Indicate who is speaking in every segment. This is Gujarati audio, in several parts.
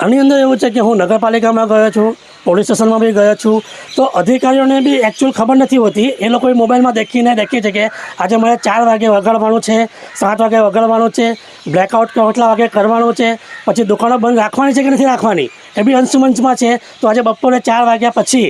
Speaker 1: આની અંદર એવું છે કે હું નગરપાલિકામાં ગયો છું, પોલીસ સ્ટેશનમાં બી ગયો છું. તો અધિકારીઓને બી એકચ્યુઅલ ખબર નથી હોતી. એ લોકોએ મોબાઈલમાં દેખીને દેખી છે કે આજે મારે ચાર વાગે વગાડવાનું છે, સાત વાગે વગાડવાનું છે બ્લેકઆઉટ કેટલા વાગે કરવાનું છે, પછી દુકાનો બંધ રાખવાની છે કે નથી રાખવાની? એ બી અંશુમંશમાં છે. તો આજે બપોરે ચાર વાગ્યા પછી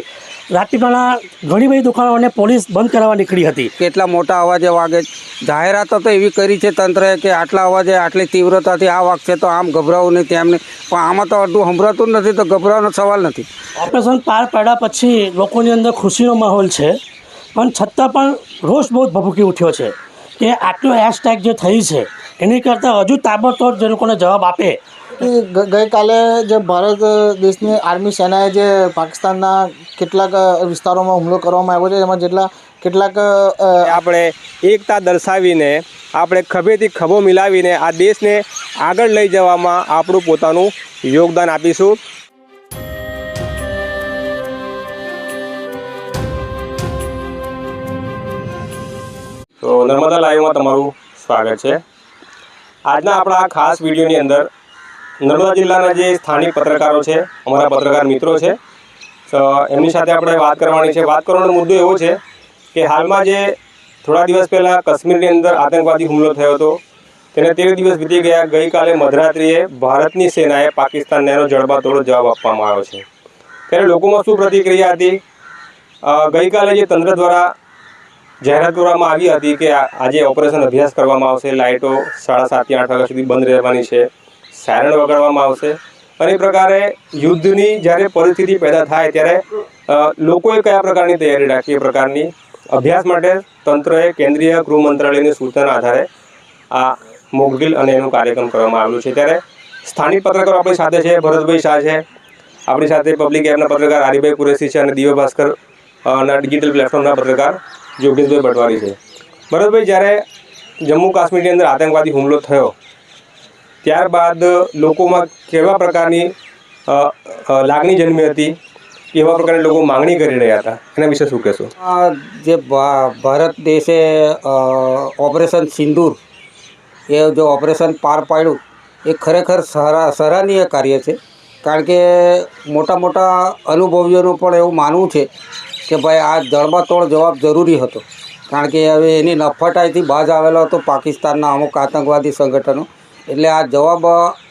Speaker 1: રાત્રિના ઘણી બધી દુકાનોને પોલીસ બંધ કરાવવા નીકળી હતી.
Speaker 2: કેટલા મોટા અવાજે વાગે જાહેરાતો તો એવી કરી છે તંત્રએ કે આટલા અવાજે આટલી તીવ્રતાથી આ વાગશે તો આમ ગભરાવું નહીં તેમ નહીં. પણ આમાં તો અડધું સંભળાતું જ નથી તો ગભરાવાનો સવાલ નથી.
Speaker 1: ઓપરેશન પાર પાડ્યા પછી લોકોની અંદર ખુશીનો માહોલ છે પણ છતાં પણ રોષ બહુ ભભૂકી ઉઠ્યો છે કે આટલો હેશટેગ જે થઈ છે એની કરતાં હજુ તાબડતોડ જે લોકોને જવાબ આપે
Speaker 3: કે ગઈકાલે જે ભારત દેશની આર્મી સેનાએ જે પાકિસ્તાનના કેટલાક વિસ્તારોમાં હુમલો કરવામાં આવ્યો છે, એમાં જેટલા કેટલાક
Speaker 4: આપણે એકતા દર્શાવીને, આપણે ખભેથી ખભો મિલાવીને આ દેશને આગળ લઈ જવામાં આપણું પોતાનું યોગદાન આપીશું. તો નર્મદા લાઈવમાં તમારું સ્વાગત છે. આજના આપણા ખાસ વિડીયોની અંદર નર્મદા જિલ્લાના જે સ્થાનિક પત્રકારો છે, અમારા પત્રકાર મિત્રો છે એમની સાથે આપણે વાત કરવાની છે. વાત કરવાનો મુદ્દો એવો છે કે હાલમાં જે થોડા દિવસ પહેલાં કાશ્મીરની અંદર આતંકવાદી હુમલો થયો હતો, તેને તેર દિવસ વીતી ગયા. ગઈકાલે મધરાત્રિએ ભારતની સેનાએ પાકિસ્તાનને એનો જડબાતોડ જવાબ આપવામાં આવ્યો છે. ત્યારે લોકોમાં શું પ્રતિક્રિયા હતી? ગઈકાલે જે તંત્ર દ્વારા જાહેરાત કરવામાં આવી હતી કે આજે ઓપરેશન અભ્યાસ કરવામાં આવશે. લાઇટો સાડા સાતથી આઠ વાગ્યા સુધી બંધ રહેવાની છે. સાયરન વગાડવામાં આવશે. અને પ્રકારે યુદ્ધની જ્યારે પરિસ્થિતિ પેદા થાય ત્યારે લોકોએ કયા પ્રકારની તૈયારી રાખી એ પ્રકારની અભ્યાસ માટે તંત્રએ કેન્દ્રીય ગૃહ મંત્રાલયની સૂચના આધારે આ મોકડ્રીલ અને એનું કાર્યક્રમ કરવામાં આવ્યો છે. ત્યારે સ્થાનિક પત્રકારો આપણી સાથે છે, ભરતભાઈ શાહ છે. આપણી સાથે પબ્લિક એપના પત્રકાર હરિભાઈ કુરેશી છે અને દિવ્ય ભાસ્કર ના ડિજિટલ પ્લેટફોર્મના પત્રકાર યોગેશભાઈ પટવારી છે. ભરતભાઈ, જ્યારે જમ્મુ કાશ્મીરની અંદર આતંકવાદી હુમલો થયો ત્યારબાદ લોકોમાં કેવા પ્રકારની લાગણી જન્મી હતી એવા પ્રકારની લોકો માંગણી કરી રહ્યા હતા? એના વિશે શું કહેશો?
Speaker 2: જે ભારત દેશે ઓપરેશન સિંદૂર, એ જો ઓપરેશન પાર પાડ્યું, એ ખરેખર સરા સરાહનીય કાર્ય છે. કારણ કે મોટા મોટા અનુભવીઓનું પણ એવું માનવું છે કે ભાઈ, આ જડબાતોડ જવાબ જરૂરી હતો. કારણ કે હવે એની નફટાઈથી બાજ આવેલો હતો પાકિસ્તાનના અમુક આતંકવાદી સંગઠનો. એટલે આ જવાબ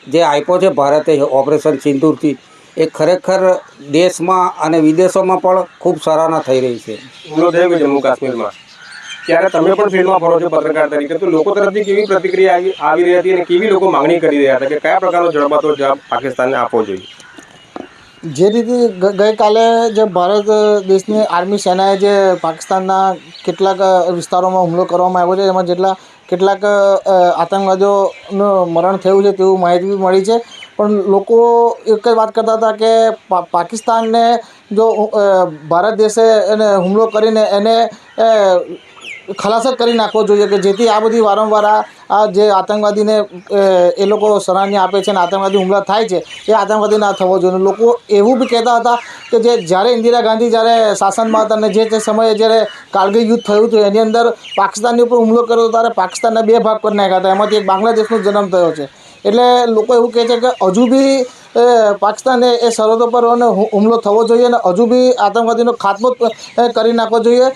Speaker 2: જે આપ્યો છે ભારતે ઓપરેશન સિંદૂરથી એ ખરેખર દેશમાં અને વિદેશોમાં પણ ખૂબ સરાહના થઈ રહી છે.
Speaker 4: જમ્મુ કાશ્મીરમાં. ત્યારે તમે પણ ફિલ્ડમાં ફરો છો પત્રકાર તરીકે તો લોકો તરફથી કેવી પ્રતિક્રિયા આવી આવી રહી હતી અને કેવી લોકો માંગણી કરી રહ્યા હતા કે કયા પ્રકારનો જડબાતોડ જવાબ પાકિસ્તાનને આપવો જોઈએ?
Speaker 3: જે રીતે ગઈકાલે જે ભારત દેશની આર્મી સેનાએ જે પાકિસ્તાનના કેટલાક વિસ્તારોમાં હુમલો કરવામાં આવ્યો છે એમાં જેટલા કેટલાક આતંકવાદીઓનું મરણ થયું છે તેવું માહિતી બી મળી છે. પણ લોકો એક જ વાત કરતા હતા કે પાકિસ્તાનને જો ભારત દેશે એને હુમલો કરીને એને ખલાસ કરી નાખવો જોઈએ કે જેથી આ બધી વારંવાર આ જે આતંકવાદીને એ લોકો સરાહનીય આપે છે અને આતંકવાદી હુમલા થાય છે, એ આતંકવાદી ના થવો જોઈએ. લોકો એવું બી કહેતા હતા કે જે જ્યારે ઇન્દિરા ગાંધી જ્યારે શાસનમાં હતા અને જે તે સમયે જ્યારે કારગિલ યુદ્ધ થયું હતું, એની અંદર પાકિસ્તાનની ઉપર હુમલો કર્યો ત્યારે પાકિસ્તાનના બે ભાગ કરી નાખ્યા હતા. એમાંથી એક બાંગ્લાદેશનો જન્મ થયો છે. એટલે લોકો એવું કહે છે કે હજુ બી એ, પાકિસ્તાને એ સરહદો પર હુમલો થવો જોઈએ અને હજુ બી આતંકવાદીનો ખાત્મો કરી નાખવો જોઈએ.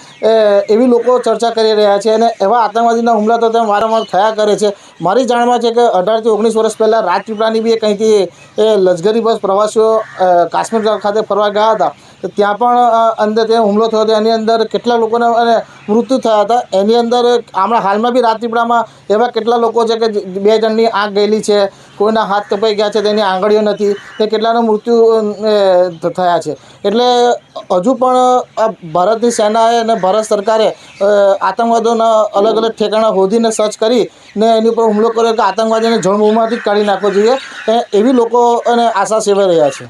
Speaker 3: એવી લોકો ચર્ચા કરી રહ્યા છે અને એવા આતંકવાદીના હુમલા તો તેમ વારંવાર થયા કરે છે. મારી જાણમાં છે કે અઢારથી ઓગણીસ વર્ષ પહેલાં રાજપીપળાની બી કંઈથી એ લશ્કરી બસ પ્રવાસીઓ કાશ્મીર ખાતે ફરવા ગયા હતા. તો ત્યાં પણ અંદર ત્યાં હુમલો થયો હતો, એની અંદર કેટલા લોકોને અને મૃત્યુ થયા હતા, એની અંદર હમણાં હાલમાં બી રાજપીપળામાં એવા કેટલા લોકો છે કે બે જણની આંખ ગયેલી છે, કોઈના હાથ કપાઈ ગયા છે, તેની આંગળીઓ નથી તે કેટલાનું મૃત્યુ થયા છે. એટલે હજુ પણ ભારતની સેનાએ અને ભારત સરકારે આતંકવાદોના અલગ અલગ ઠેકાણા શોધીને સર્ચ કરી ને એની ઉપર હુમલો કર્યો કે આતંકવાદીને જળમૂળમાંથી કાઢી નાખવો જોઈએ એવી લોકો અને આશા સેવાઈ રહ્યા છે.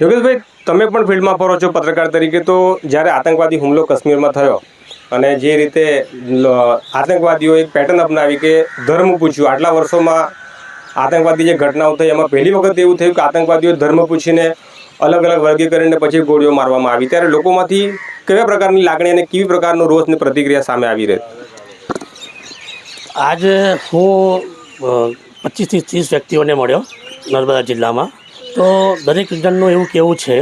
Speaker 4: યોગેશભાઈ તમે પણ ફિલ્ડમાં ફરો છો પત્રકાર તરીકે, તો જ્યારે આતંકવાદી હુમલો કાશ્મીરમાં થયો અને જે રીતે આતંકવાદીઓએ પેટર્ન અપનાવી કે ધર્મ પૂછ્યું. આટલા વર્ષોમાં આતંકવાદી જે ઘટનાઓ થઈ, એમાં પહેલી વખત એવું થયું કે આતંકવાદીઓ ધર્મ પૂછીને અલગ અલગ વર્ગીકરણને પછી ગોળીઓ મારવામાં આવી. ત્યારે લોકોમાંથી કેવા પ્રકારની લાગણી અને કેવી પ્રકારનો રોષ પ્રતિક્રિયા સામે આવી રહી?
Speaker 1: આજે હું પચીસથી ત્રીસ વ્યક્તિઓને મળ્યો નર્મદા જિલ્લામાં. તો દરેક જણનું એવું કેવું છે,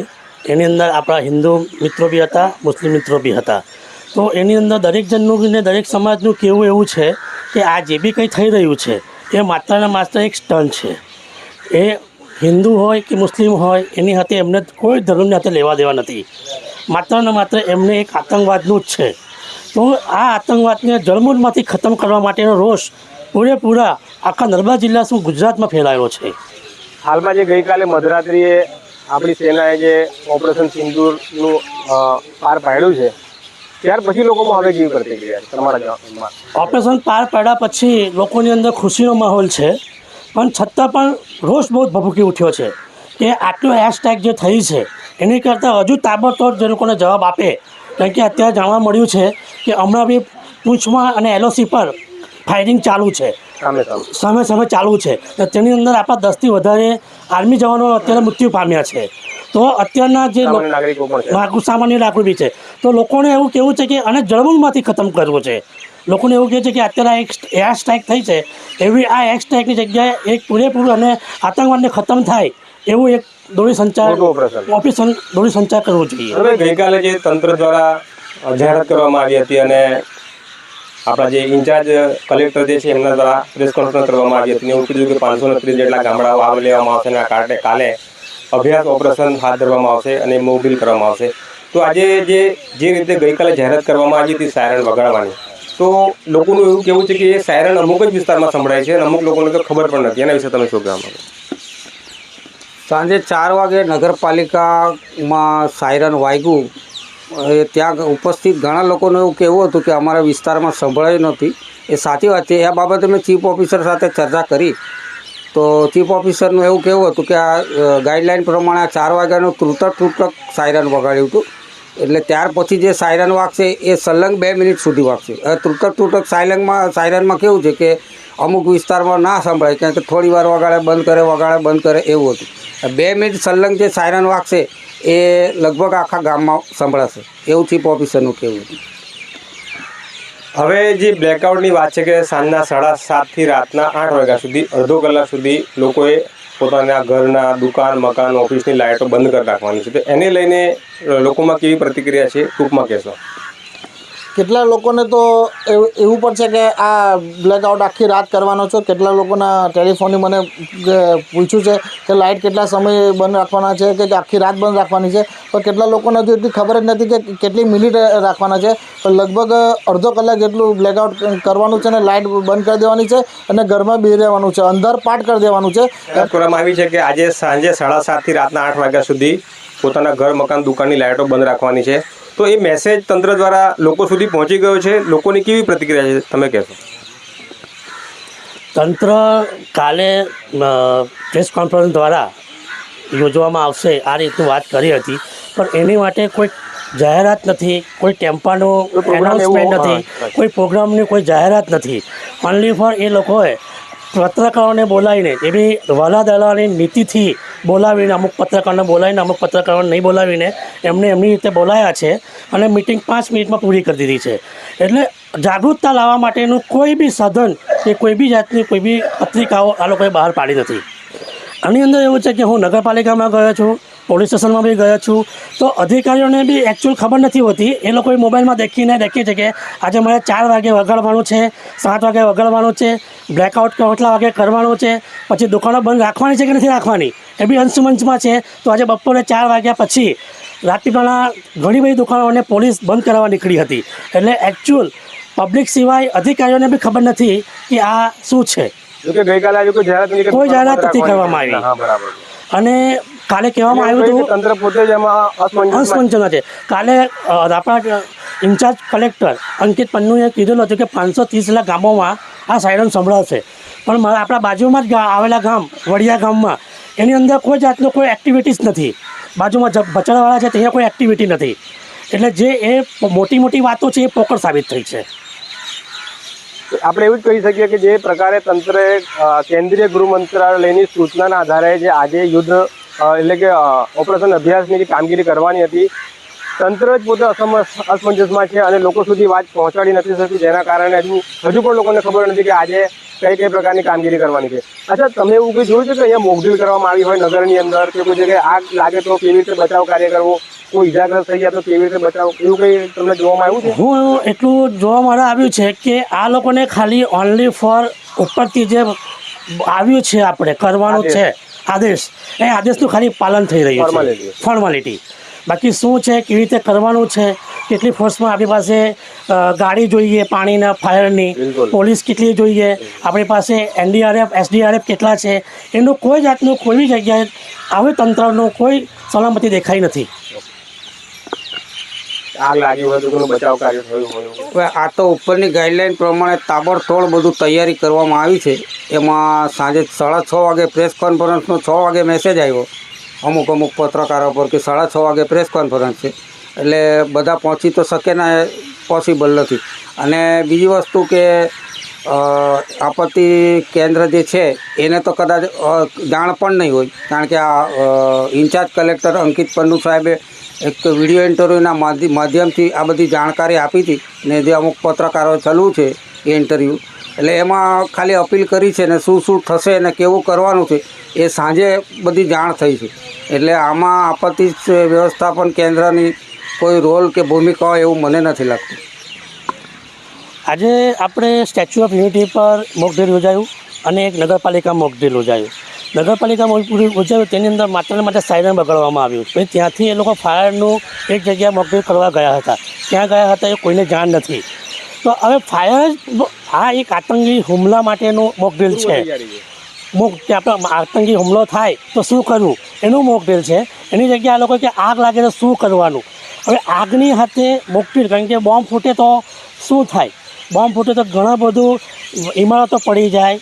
Speaker 1: એની અંદર આપણા હિન્દુ મિત્રો બી હતા, મુસ્લિમ મિત્રો બી હતા. તો એની અંદર દરેક જણનું ને દરેક સમાજનું કહેવું એવું છે કે આ જે બી કંઈ થઈ રહ્યું છે, એ માત્ર ને માત્ર એક સ્ટન છે. એ હિન્દુ હોય કે મુસ્લિમ હોય, એની સાથે એમને કોઈ ધર્મની હાથે લેવા દેવા નથી. માત્ર ને માત્ર એમને એક આતંકવાદનું જ છે. તો આ આતંકવાદને જળમૂળમાંથી ખતમ કરવા માટેનો રોષ પૂરેપૂરા આખા નર્મદા જિલ્લા શું ગુજરાતમાં ફેલાયો છે.
Speaker 4: હાલમાં જે ગઈકાલે મધરાત્રિએ આપણી સેનાએ જે ઓપરેશન સિંદૂરનું પાર પાડ્યું છે, ત્યાર પછી લોકોમાં હવે કેવી પ્રતિક્રિયા તમારા ગામમાં
Speaker 1: ઓપરેશન પાર પાડ્યા પછી લોકોની અંદર ખુશીનો માહોલ છે, પણ છતાં પણ રોષ બહુ ભભૂકી ઉઠ્યો છે કે આટલું હેશટેગ જે થઈ છે, એની કરતાં હજુ તાબડતોડ જે લોકોને જવાબ આપે, કારણ કે અત્યારે જાણવા મળ્યું છે કે હમણાં બી પૂંછમાં અને એલઓસી પર ફાયરિંગ ચાલુ છે.
Speaker 4: સામે સામે
Speaker 1: ચાલુ છે. તેની અંદર આપણા દસથી વધારે આર્મી જવાનો અત્યારે મૃત્યુ પામ્યા છે. તો અત્યારના જે
Speaker 4: સામાન્ય નાગરિકો
Speaker 1: બી છે. તો લોકોને એવું કેવું છે કે આને જળમૂળમાંથી ખતમ કરવું છે. લોકોને એવું કહે છે કે અત્યારે આ એક એર સ્ટ્રાઇક થઈ છે. એવી આ એર સ્ટ્રાઇકની જગ્યાએ એક પૂરેપૂરું અને આતંકવાદને ખતમ થાય એવું એક દોરી સંચાર
Speaker 4: ઓપરેશન
Speaker 1: દોરી સંચાર કરવું જોઈએ.
Speaker 4: ગઈકાલે જે તંત્ર દ્વારા જાહેરાત કરવામાં આવી હતી અને આપણા જે ઇન્ચાર્જ કલેક્ટર જે છે, એમના દ્વારા પ્રેસ કોન્ફરન્સ કરવામાં આવી હતી. એવું કીધું કે પાંચસો ત્રીસ જેટલા ગામડાઓ આવરી લેવામાં આવશે અને આ કારણે કાલે અભ્યાસ ઓપરેશન હાથ ધરવામાં આવશે અને મોબિલ કરવામાં આવશે. તો આજે જે જે રીતે ગઈકાલે જાહેરાત કરવામાં આવી હતી સાયરન વગાડવાની, તો લોકોનું એવું કેવું છે કે એ સાયરન અમુક જ વિસ્તારમાં સંભળાય છે અને અમુક લોકોને તો ખબર પણ નથી. એના વિશે તમે શું કહેવા માંગો?
Speaker 2: સાંજે ચાર વાગે નગરપાલિકામાં સાયરન વાગ્યું. એ ત્યાં ઉપસ્થિત ઘણા લોકોનું એવું કહેવું હતું કે અમારા વિસ્તારમાં સંભળાઈ નથી એ સાચી વાત છે. એ બાબતે મેં ચીફ ઓફિસર સાથે ચર્ચા કરી. તો ચીફ ઓફિસરનું એવું કહેવું હતું કે આ ગાઈડલાઇન પ્રમાણે આ ચાર વાગ્યાનું તૂટક તૂટક સાયરન વગાડ્યું હતું. એટલે ત્યાર પછી જે સાયરન વાગશે એ સલંગ બે મિનિટ સુધી વાગશે. હવે તૂટક તૂટક સાયલંગમાં, સાયરનમાં કેવું છે કે અમુક વિસ્તારમાં ના સંભળાય, કારણ કે થોડી વાર વગાડે, બંધ કરે, વગાડે, બંધ કરે એવું હતું. બે મિનિટ સલંગ જે સાયરન વાગશે એ લગભગ આખા ગામમાં સંભળાશે. એવું ચીફ ઓફિસરનું કહેવું હતું
Speaker 4: હવે જે બ્લેકઆઉટની વાત છે કે સાંજના સાડા સાતથી રાતના આઠ વાગ્યા સુધી, અડધો કલાક સુધી લોકોએ પોતાના ઘરના, દુકાન, મકાન, ઓફિસની લાઇટો બંધ કરી રાખવાની છે. તો એને લઈને લોકોમાં કેવી પ્રતિક્રિયા છે? ટૂંકમાં કહેશો.
Speaker 3: કેટલા લોકોને તો એવું પણ છે કે આ બ્લેકઆઉટ આખી રાત કરવાનો છે? કેટલા લોકોના ટેલિફોનની મને પૂછ્યું છે કે લાઇટ કેટલા સમય બંધ રાખવાના છે કે આખી રાત બંધ રાખવાની છે? પણ કેટલા લોકોને હજુ એટલી ખબર જ નથી કે કેટલી મિનિટ રાખવાના છે? તો લગભગ અડધો કલાક જેટલું બ્લેકઆઉટ કરવાનું છે અને લાઇટ બંધ કરી દેવાની છે અને ઘરમાં બેસી રહેવાનું છે. અંધાર પાટ કરી દેવાનું છે.
Speaker 4: કરવામાં આવી છે કે આજે સાંજે સાડા સાતથી રાતના આઠ વાગ્યા સુધી પોતાના ઘર, મકાન, દુકાનની લાઇટો બંધ રાખવાની છે. તો એ મેસેજ તંત્ર દ્વારા લોકો સુધી પહોંચી ગયો છે. લોકોની કેવી પ્રતિક્રિયા છે? તમે કહેશો.
Speaker 1: તંત્ર કાલે પ્રેસ કોન્ફરન્સ દ્વારા યોજવામાં આવશે. આ રીતની વાત કરી હતી. પણ એની માટે કોઈ જાહેરાત નથી. કોઈ ટેમ્પાનું એનાઉન્સમેન્ટ નથી. કોઈ પ્રોગ્રામની કોઈ જાહેરાત નથી. ઓનલી ફોર એ લોકોએ પત્રકારોને બોલાવીને એ બી વાલા દલાની નીતિથી બોલાવીને અમુક પત્રકારોને બોલાવીને, અમુક પત્રકારોને નહીં બોલાવીને એમને એમની રીતે બોલાયા છે અને મિટિંગ પાંચ મિનિટમાં પૂરી કરી દીધી છે. એટલે જાગૃતતા લાવવા માટેનું કોઈ બી સાધન કે કોઈ બી જાતની કોઈ બી પત્રિકાઓ આ લોકોએ બહાર પાડી નથી. આની અંદર એવું છે કે હું નગરપાલિકામાં ગયો છું, પોલીસ સ્ટેશનમાં બી ગયો છું, તો અધિકારીઓને બી એકચ્યુઅલ ખબર નથી હોતી. એ લોકોએ મોબાઈલમાં દેખીને દેખીએ છે કે આજે મારે ચાર વાગે વગાડવાનું છે, સાત વાગે વગાડવાનું છે બ્લેકઆઉટ કેટલા વાગે કરવાનું છે, પછી દુકાનો બંધ રાખવાની છે કે નથી રાખવાની? એ બી હંસમંચમાં છે. તો આજે બપોરે ચાર વાગ્યા પછી રાત્રિના ઘણી બધી દુકાનોને પોલીસ બંધ કરાવવા નીકળી હતી. એટલે એકચ્યુઅલ પબ્લિક સિવાય અધિકારીઓને બી ખબર નથી કે આ શું છે.
Speaker 4: કોઈ જાહેરાત નથી
Speaker 1: કરવામાં
Speaker 4: આવી.
Speaker 1: અને કાલે કહેવામાં આવ્યું હતું
Speaker 4: તંત્ર પોતે જ એમાં
Speaker 1: છે. કાલે આપણા ઇન્ચાર્જ કલેક્ટર અંકિત પન્નુએ કીધેલું હતું કે પાંચસો ત્રીસ લાખ ગામોમાં આ સાયરન સંભળાવશે. પણ આપણા બાજુમાં જ આવેલા ગામ વડિયા ગામમાં એની અંદર કોઈ જાતનો કોઈ એક્ટિવિટીઝ નથી. બાજુમાં જ બચડાવાળા છે ત્યાં કોઈ એક્ટિવિટી નથી. એટલે જે એ મોટી મોટી વાતો છે એ પોકળ સાબિત થઈ છે.
Speaker 4: આપણે એવું જ કહી શકીએ કે જે પ્રકારે તંત્રે કેન્દ્રીય ગૃહ મંત્રાલયની સૂચનાના આધારે જે આજે યુદ્ધ એટલે કે ઓપરેશન અભ્યાસની જે કામગીરી કરવાની હતી, તંત્ર જ પોતે અસમ અસમંજસમાં છે અને લોકો સુધી વાત પહોંચાડી નથી શકતી. જેના કારણે હજુ હજુ પણ લોકોને ખબર નથી કે આજે કઈ કઈ પ્રકારની કામગીરી કરવાની છે? અચ્છા તમે એવું કંઈ જોયું છે કે અહીંયા મોકડ્રીલ કરવામાં આવી હોય નગરની અંદર કે કોઈ જગ્યાએ આગ લાગે તો કેવી રીતે બચાવ કાર્ય કરવો? કોઈ ઇજાગ્રસ્ત થઈ ગયા તો કેવી રીતે બચાવ? એવું કંઈ તમને જોવામાં આવ્યું છે?
Speaker 1: હું એટલું જોવા મળવા આવ્યું છે કે આ લોકોને ખાલી ઓનલી ફોર ઉપરથી જે આવ્યું છે આપણે કરવાનું છે આદેશ. એ આદેશનું ખાલી પાલન થઈ રહ્યું છે. ફોર્માલિટી. બાકી શું છે કેવી રીતે કરવાનું છે કેટલી ફોર્સમાં આપણી પાસે ગાડી જોઈએ પાણીના ફાયરની પોલીસ કેટલી જોઈએ આપણી પાસે એનડીઆરએફ એસડીઆરએફ કેટલા છે એનું કોઈ જાતનું કોઈ બી જગ્યાએ આવે તંત્રનું કોઈ સલામતી દેખાઈ નથી.
Speaker 2: આ તો ઉપરની ગાઈડલાઈન પ્રમાણે તાબડતોડ બધું તૈયારી કરવામાં આવી છે. એમાં સાંજે સાડા છ વાગે પ્રેસ કોન્ફરન્સનો છ વાગે મેસેજ આવ્યો. અમુક અમુક પત્રકારો પર કે સાડા છ વાગે પ્રેસ કોન્ફરન્સ છે. એટલે બધા પહોંચી તો શકે ને પોસિબલ નથી. અને બીજી વસ્તુ કે આપત્તિ કેન્દ્ર જે છે, એને તો કદાચ જાણ પણ નહીં હોય. કારણ કે આ ઇન્ચાર્જ કલેક્ટર અંકિત પન્નુ સાહેબે એક વીડિયો ઇન્ટરવ્યૂના માધ્યમથી આ બધી જાણકારી આપી હતી ને જે અમુક પત્રકારો ચાલુ છે એ ઇન્ટરવ્યૂ. એટલે એમાં ખાલી અપીલ કરી છે ને શું શું થશે ને કેવું કરવાનું છે એ સાંજે બધી જાણ થઈ છે. એટલે આમાં આપત્તિ વ્યવસ્થાપન કેન્દ્રની કોઈ રોલ કે ભૂમિકા હોય એવું મને નથી લાગતું.
Speaker 1: આજે આપણે સ્ટેચ્યુ ઓફ યુનિટી પર મોકડ્રીલ યોજાયું અને એક નગરપાલિકા મોકડ્રીલ યોજાયું. નગરપાલિકા યોજાયું તેની અંદર માત્ર માટે સાયરન બગાડવામાં આવ્યું. પછી ત્યાંથી એ લોકો ફાયરનું એક જગ્યાએ મોકડ્રીલ કરવા ગયા હતા. ત્યાં ગયા હતા એ કોઈને જાણ નથી. તો હવે ફાયર આ એક આતંકી હુમલા માટેનું મોકડ્રીલ છે. મોક આપણે આતંકી હુમલો થાય તો શું કરવું? એનું મોકડ્રીલ છે. એની જગ્યાએ આ લોકો કે આગ લાગે તો શું કરવાનું? હવે આગની હાથે મોકડ્રીલ કારણ કે બોમ્બ ફૂટે તો શું થાય? બોમ્બ ફૂટે તો ઘણા બધું ઇમારતો પડી જાય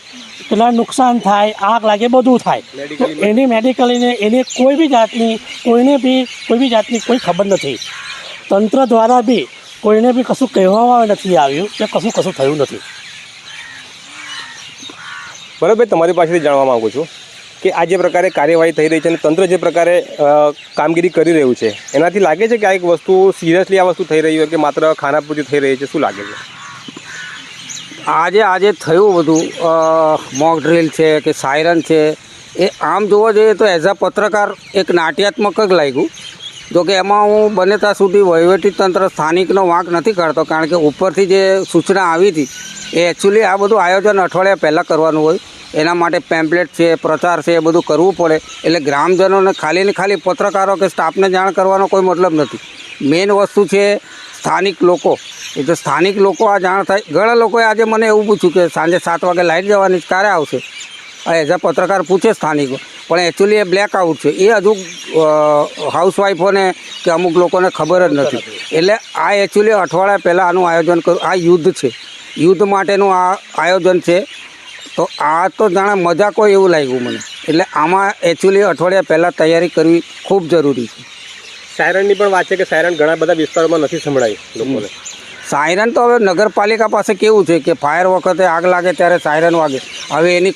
Speaker 1: કેટલા નુકસાન થાય આગ લાગે બધું થાય. તો એની મેડિકલીને એની કોઈ બી જાતની કોઈને બી કોઈ બી જાતની કોઈ ખબર નથી. તંત્ર દ્વારા બી કોઈને બી કશું કહેવામાં નથી આવ્યું કે કશું કશું થયું નથી.
Speaker 4: બરાબર તમારી પાસેથી જાણવા માગું છું. કે આ જે પ્રકારે કાર્યવાહી થઈ રહી છે અને તંત્ર જે પ્રકારે કામગીરી કરી રહ્યું છે, એનાથી લાગે છે કે આ એક વસ્તુ સિરિયસલી આ વસ્તુ થઈ રહી હોય કે માત્ર ખાનાપૂરતી થઈ રહી છે? શું લાગે છે?
Speaker 2: આજે આજે થયું બધું મોક ડ્રિલ છે કે સાયરન છે, એ આમ જોવા જઈએ તો એઝ અ પત્રકાર એક નાટ્યાત્મક જ લાગ્યું. જો કે એમાં હું બને ત્યાં સુધી વહીવટી તંત્ર સ્થાનિકનો વાંક નથી કાઢતો, કારણ કે ઉપરથી જે સૂચના આવી હતી, એ એકચ્યુઅલી આ બધું આયોજન અઠવાડિયા પહેલાં કરવાનું હોય. એના માટે પેમ્પલેટ છે, પ્રચાર છે, એ બધું કરવું પડે. એટલે ગ્રામજનોને ખાલી ને ખાલી પત્રકારો કે સ્ટાફને જાણ કરવાનો કોઈ મતલબ નથી. મેઇન વસ્તુ છે સ્થાનિક લોકો. એ તો સ્થાનિક લોકો આ જાણ થાય. ઘણા લોકોએ આજે મને એવું પૂછ્યું કે સાંજે સાત વાગે લાઇટ જવાની ક્યારે આવશે? એઝ અ પત્રકાર પૂછે સ્થાનિકો. પણ એકચ્યુઅલી એ બ્લેક આઉટ છે. એ હજુ હાઉસવાઈફોને કે અમુક લોકોને ખબર જ નથી. એટલે આ એકચ્યુઅલી અઠવાડિયા પહેલાં આનું આયોજન કરું, આ યુદ્ધ છે. યુદ્ધ માટેનું આ આયોજન છે. તો આ તો જાણે મજાક હોય એવું લાગ્યું મને. એટલે આમાં એકચ્યુઅલી અઠવાડિયા પહેલાં તૈયારી કરવી ખૂબ જરૂરી છે.
Speaker 4: સાયરનની પણ વાત છે કે સાયરન ઘણા બધા વિસ્તારોમાં નથી સંભળાય લોકોને.
Speaker 2: સાયરન તો હવે નગરપાલિકા પાસે કેવું છે કે ફાયર વખતે આગ લાગે ત્યારે સાયરન વાગે. હવે એની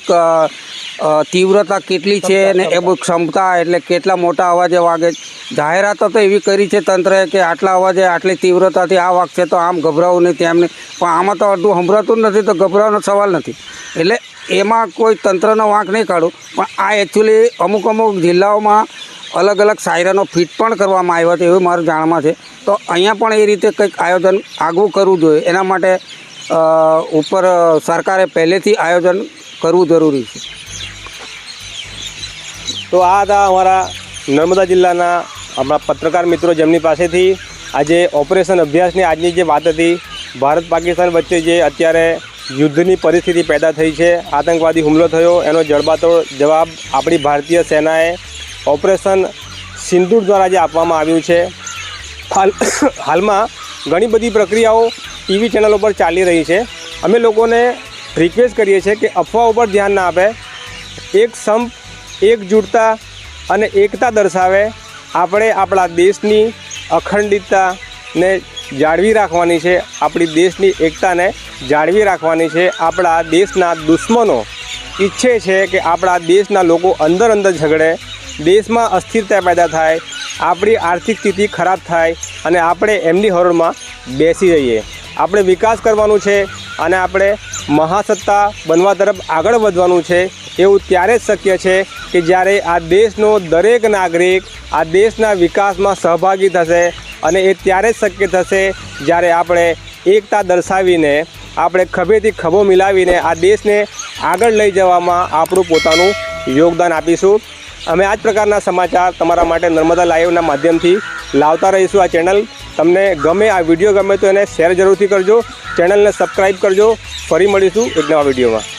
Speaker 2: તીવ્રતા કેટલી છે ને એ ક્ષમતા એટલે કેટલા મોટા અવાજે વાગે. જાહેરાતો તો એવી કરી છે તંત્રએ કે આટલા અવાજે આટલી તીવ્રતાથી આ વાગશે તો આમ ગભરાવું નહીં તેમ પણ આમાં તો અડધું સંભળાતું નથી તો ગભરાવાનો સવાલ નથી. એટલે એમાં કોઈ તંત્રનો વાંક નહીં કાઢું. પણ આ એકચ્યુઅલી અમુક અમુક જિલ્લાઓમાં અલગ અલગ સાયરાનો ફિટ પણ કરવામાં આવ્યો છે એવું મારું જાણમાં છે. તો અહીંયા પણ એ રીતે કંઈક આયોજન આગવું કરવું જોઈએ. એના માટે ઉપર સરકારે પહેલેથી આયોજન કરવું જરૂરી છે.
Speaker 4: તો આ હતા અમારા નર્મદા જિલ્લાના આપણા પત્રકાર મિત્રો જેમની પાસેથી આજે ઓપરેશન અભ્યાસની આજની જે વાત હતી, ભારત પાકિસ્તાન વચ્ચે જે અત્યારે યુદ્ધની પરિસ્થિતિ પેદા થઈ છે, આતંકવાદી હુમલો થયો, એનો જડબાતોડ જવાબ આપણી ભારતીય સેનાએ ઓપરેશન સિંદૂર દ્વારા જે આપવામાં આવ્યું છે. હાલ હાલમાં ઘણી બધી પ્રક્રિયાઓ ટીવી ચેનલો પર ચાલી રહી છે. અમે લોકોને રિક્વેસ્ટ કરીએ છીએ કે અફવાઓ પર ધ્યાન ના આપે. એક સંપ એકજૂટતા અને એકતા દર્શાવે આપણે આપણા દેશની અખંડિતતાને જાળવી રાખવાની છે. આપણી દેશની એકતાને જાળવી રાખવાની છે. આપણા દેશના દુશ્મનો ઈચ્છે છે કે આપણા દેશના લોકો અંદર અંદર ઝઘડે. દેશમાં અસ્થિરતા પેદા થાય, આપણી આર્થિક સ્થિતિ ખરાબ થાય અને આપણે એમની હરોળમાં બેસી જઈએ આપણે વિકાસ કરવાનું છે અને આપણે મહાસત્તા બનવા તરફ આગળ વધવાનું છે એવું ત્યારે જ શક્ય છે કે જ્યારે આ દેશનો દરેક નાગરિક આ દેશના વિકાસમાં સહભાગી થશે અને એ ત્યારે જ શક્ય થશે જ્યારે આપણે એકતા દર્શાવીને, આપણે ખભેથી ખભો મિલાવીને આ દેશને આગળ લઈ જવામાં આપણું પોતાનું યોગદાન આપીશું. અમે આ જ પ્રકારના સમાચાર તમારા માટે નર્મદા લાઈવના માધ્યમથી લાવતા રહીશું આ ચેનલ. તમને ગમે આ વીડિયો ગમે તો એને શેર જરૂરથી કરજો. ચેનલને સબસ્ક્રાઈબ કરજો. ફરી મળીશું એક નવા વિડીયોમાં.